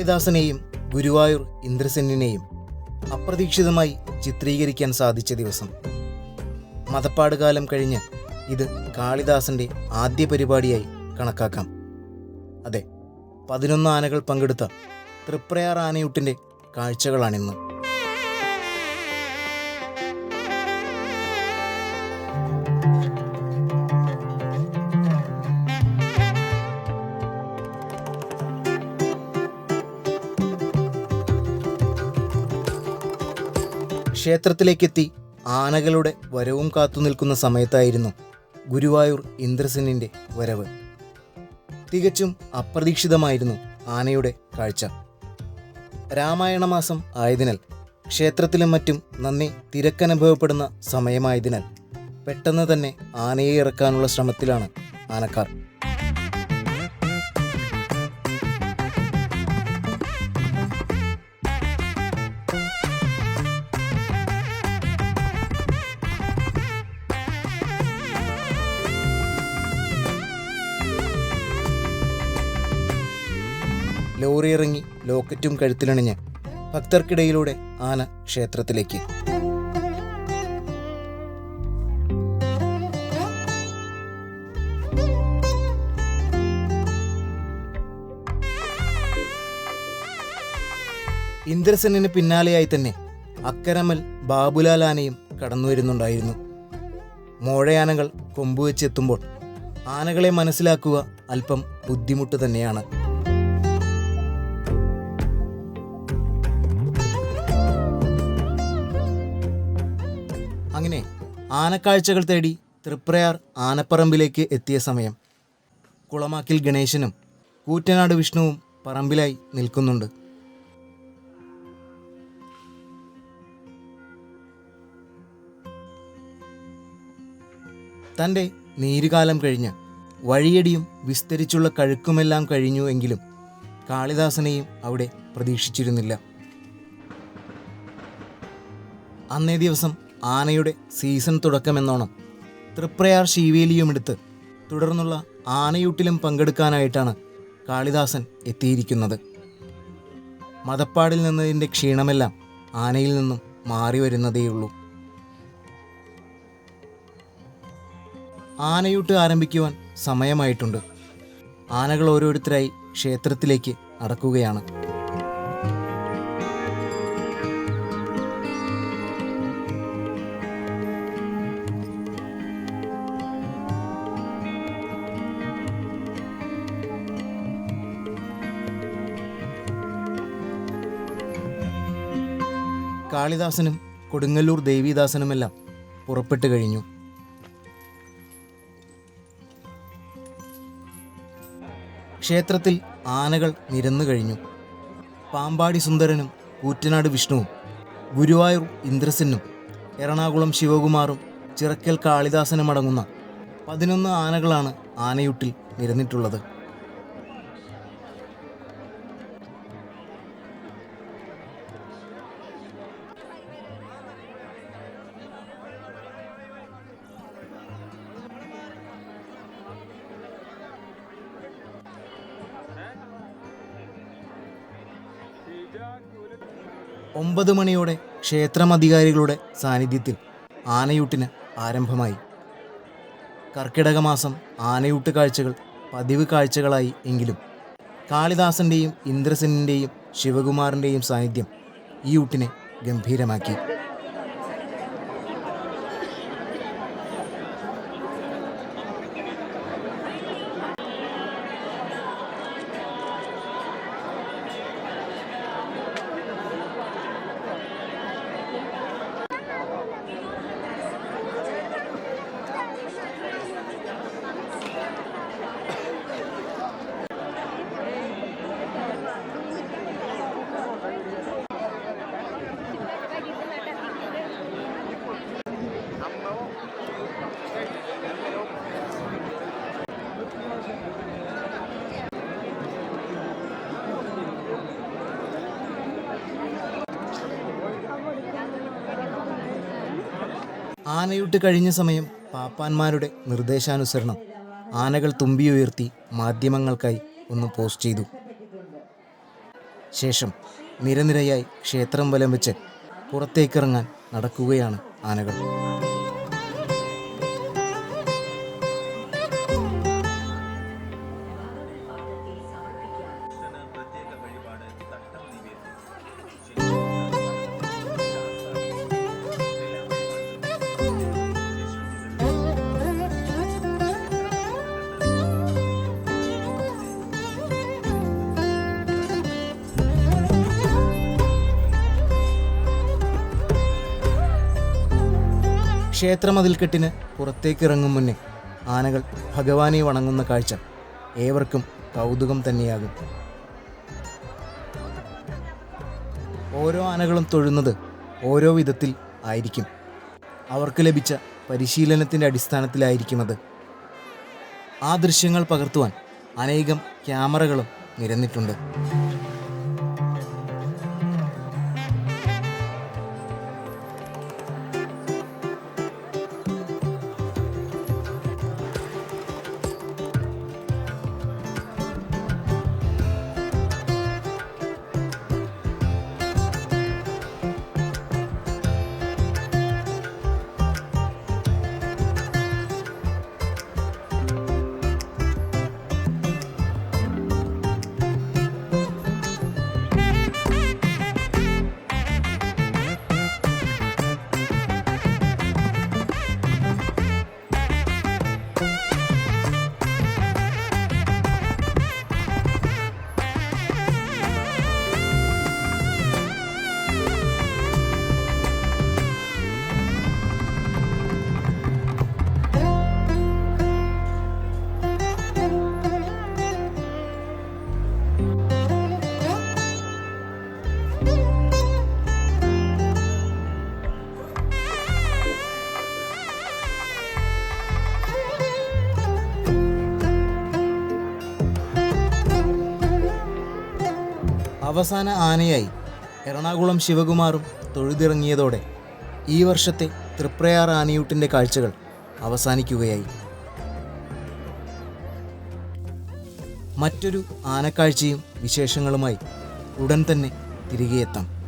കാളിദാസനെയും ഗുരുവായൂർ ഇന്ദ്രസെന്നിനെയും അപ്രതീക്ഷിതമായി ചിത്രീകരിക്കാൻ സാധിച്ച ദിവസം. മതപ്പാട് കാലം കഴിഞ്ഞ് ഇത് കാളിദാസന്റെ ആദ്യ പരിപാടിയായി കണക്കാക്കാം. അതെ പതിനൊന്ന് ആനകൾ പങ്കെടുത്ത തൃപ്രയാർ ആനയൂട്ടിന്റെ കാഴ്ചകളാണിന്ന്. ക്ഷേത്രത്തിലേക്കെത്തി ആനകളുടെ വരവും കാത്തു നിൽക്കുന്ന സമയത്തായിരുന്നു ഗുരുവായൂർ ഇന്ദ്രസെന്നിന്റെ വരവ്. തികച്ചും അപ്രതീക്ഷിതമായിരുന്നു ആനയുടെ കാഴ്ച. രാമായണ മാസം ആയതിനാൽ ക്ഷേത്രത്തിലും മറ്റും നന്ദി തിരക്കനുഭവപ്പെടുന്ന സമയമായതിനാൽ പെട്ടെന്ന് തന്നെ ആനയെ ഇറക്കാനുള്ള ശ്രമത്തിലാണ് ആനക്കാർ. ലോറി ഇറങ്ങി ലോക്കറ്റും കഴുത്തിലണിഞ്ഞ് ഭക്തർക്കിടയിലൂടെ ആന ക്ഷേത്രത്തിലേക്ക്. ഇന്ദ്രസെന്നിന് പിന്നാലെയായി തന്നെ അക്കരമൽ ബാബുലാൽ ആനയും കടന്നു വരുന്നുണ്ടായിരുന്നു. മോഴയാനകൾ കൊമ്പുവെച്ചെത്തുമ്പോൾ ആനകളെ മനസ്സിലാക്കുക അല്പം ബുദ്ധിമുട്ട് തന്നെയാണ്. അങ്ങനെ ആനക്കാഴ്ചകൾ തേടി തൃപ്രയാർ ആനപ്പറമ്പിലേക്ക് എത്തിയ സമയം. കുളമാക്കിൽ ഗണേശനും കൂറ്റനാട് വിഷ്ണുവും പറമ്പിലായി നിൽക്കുന്നുണ്ട്. തന്റെ നീരുകാലം കഴിഞ്ഞ് വഴിയടിയും വിസ്തരിച്ചുള്ള കഴുക്കുമെല്ലാം കഴിഞ്ഞു എങ്കിലും കാളിദാസനെയും അവിടെ പ്രതീക്ഷിച്ചിരുന്നില്ല. അന്നേ ദിവസം ആനയുടെ സീസൺ തുടക്കമെന്നോണം തൃപ്രയാർ ശീവേലിയുമെടുത്ത് തുടർന്നുള്ള ആനയൂട്ടിലും പങ്കെടുക്കാനായിട്ടാണ് കാളിദാസൻ എത്തിയിരിക്കുന്നത്. മതപ്പാടിൽ നിന്നതിന്റെ ക്ഷീണമെല്ലാം ആനയിൽ നിന്നും മാറി വരുന്നതേയുള്ളൂ. ആനയൂട്ട് ആരംഭിക്കുവാൻ സമയമായിട്ടുണ്ട്. ആനകൾ ഓരോരുത്തരായി ക്ഷേത്രത്തിലേക്ക് നടക്കുകയാണ് കാളിദാസനും കൊടുങ്ങല്ലൂർ ദേവിദാസനുമെല്ലാം പുറപ്പെട്ടു കഴിഞ്ഞു. ക്ഷേത്രത്തിൽ ആനകൾ നിരന്നു കഴിഞ്ഞു. പാമ്പാടി സുന്ദരനും കൂറ്റനാട് വിഷ്ണുവും ഗുരുവായൂർ ഇന്ദ്രസെന്നും എറണാകുളം ശിവകുമാറും ചിറക്കൽ കാളിദാസനും അടങ്ങുന്ന പതിനൊന്ന് ആനകളാണ് ആനയുട്ടിൽ നിരന്നിട്ടുള്ളത്. ഒമ്പത് മണിയോടെ ക്ഷേത്രമധികാരികളുടെ സാന്നിധ്യത്തിൽ ആനയൂട്ടിന് ആരംഭമായി. കർക്കിടക മാസം ആനയൂട്ട് കാഴ്ചകൾ പതിവ് കാഴ്ചകളായി എങ്കിലും കാളിദാസന്റെയും ഇന്ദ്രസെനിന്റെയും ശിവകുമാറിന്റെയും സാന്നിധ്യം ഈ ഊട്ടിനെ ഗംഭീരമാക്കി. ആനയൂട്ട് കഴിഞ്ഞ സമയം പാപ്പാന്മാരുടെ നിർദ്ദേശാനുസരണം ആനകൾ തുമ്പിയുയർത്തി മാധ്യമങ്ങൾക്കായി ഒന്ന് പോസ്റ്റ് ചെയ്തു. ശേഷം നിരനിരയായി ക്ഷേത്രം വലം വെച്ച് പുറത്തേക്കിറങ്ങാൻ നടക്കുകയാണ് ആനകൾ. ക്ഷേത്രമതിൽക്കെട്ടിന് പുറത്തേക്കിറങ്ങും മുന്നേ ആനകൾ ഭഗവാനെ വണങ്ങുന്ന കാഴ്ച ഏവർക്കും കൗതുകം തന്നെയാകും. ഓരോ ആനകളും തൊഴുന്നത് ഓരോ വിധത്തിൽ ആയിരിക്കും. അവർക്ക് ലഭിച്ച പരിശീലനത്തിന്റെ അടിസ്ഥാനത്തിലായിരിക്കും അത് ആ ദൃശ്യങ്ങൾ പകർത്തുവാൻ അനേകം ക്യാമറകളും നിരന്നിട്ടുണ്ട്. അവസാന ആനയായി എറണാകുളം ശിവകുമാറും തൊഴുതിറങ്ങിയതോടെ ഈ വർഷത്തെ തൃപ്രയാർ ആനയൂട്ടിന്റെ കാഴ്ചകൾ അവസാനിക്കുകയായി. മറ്റൊരു ആനക്കാഴ്ചയും വിശേഷങ്ങളുമായി ഉടൻ തന്നെ തിരികെ എത്താം.